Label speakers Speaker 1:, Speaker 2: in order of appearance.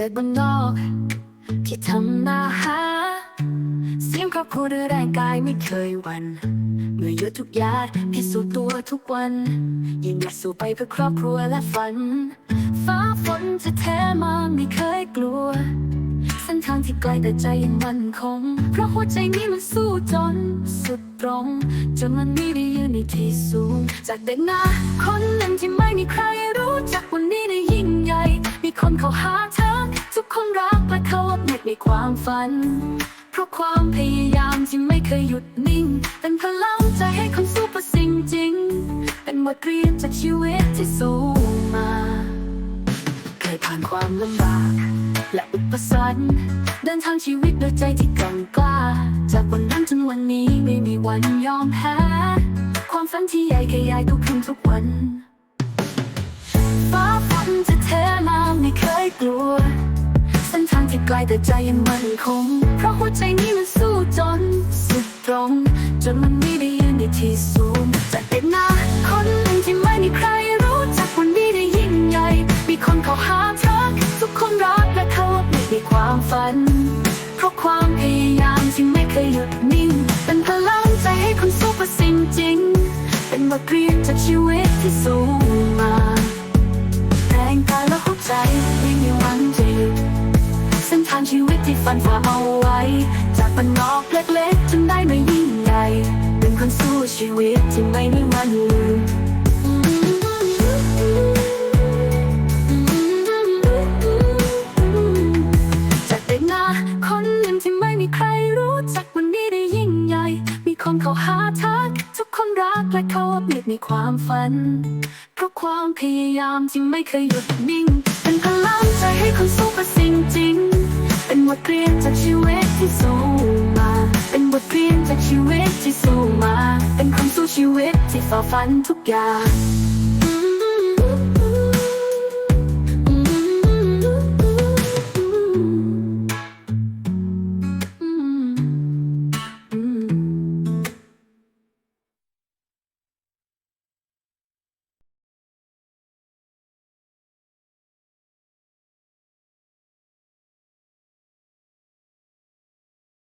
Speaker 1: เกิดบนนอกที่ทำนาหาเสียงครอบครัวด้วยแรงกายไม่เคยวันเมื่อหยุดทุกอยางพิสูจน์ตัวทุกวันยิ่งอยากสู้ไปเพื่อครอบครัวและฝัน ฟ้าฝนจะแท้มาไม่เคยกลัวเส้นทางที่ไกลแต่ใจยังมั่นคง เพราะหัวใจนี้มันสู้จนสุดตรง จนมันนี้ได้ยืนในที่สูง จากเด็กหน้าคนหนึ่งที่ไม่มีใครรู้จักวันนี้ได้ยิ่งใหญ่ มีคนเขาหา ความฝัน เพราะความพยายามที่ไม่เคยหยุดนิ่ง เป็นพลังใจให้คนสู้เพื่อสิ่งจริง เป็นบทเรียนจากชีวิตที่สู้มา เคยผ่านความลำบาก และอุปสรรคเดินทางชีวิตด้วยใจที่กำกล้า จากวันนั้นจนวันนี้ไม่มีวันยอมแพ้ ความฝันที่ใหญ่ขยายทุกคืนทุกวัน ไกลแต่ใจยังมั่นคง เพราะหัวใจนี้มันสู้จน สุดตรง จนมันนี้ได้ยืนในที่สูงจากเด็กหน้าคนหนึ่งที่ไม่มีใครรู้จักวันนี้ได้ยิ่งใหญ่ มีคนเขาหาเธอทุกคนรักและเขาไม่มีความฝัน เพราะความพยายามที่ไม่เคยหยุดนิ่ง เป็นพลังใจให้คนสู้เพื่อสิ่งจริง เป็นบทเรียนจากชีวิตที่สู้มา ฝันฝ่าเอาไว้ จากบ้านนอกเล็กๆจนได้มายิ่งใหญ่ เป็นคนสู้ชีวิตที่ไม่มีวันลืมจากเด็กหน้าคนหนึ่งที่ไม่มีใครรู้จักวันนี้ได้ยิ่งใหญ่ มีคนเขาหาทัก ทุกคนรักและเขาอัปเดในความฝัน เพราะความพยายามที่ไม่เคยหยุดนิ่งเป็นพลัง ชีวิตที่สู้มา เป็นคนสู้ชีวิตที่ฝ่าฟันทุกอย่าง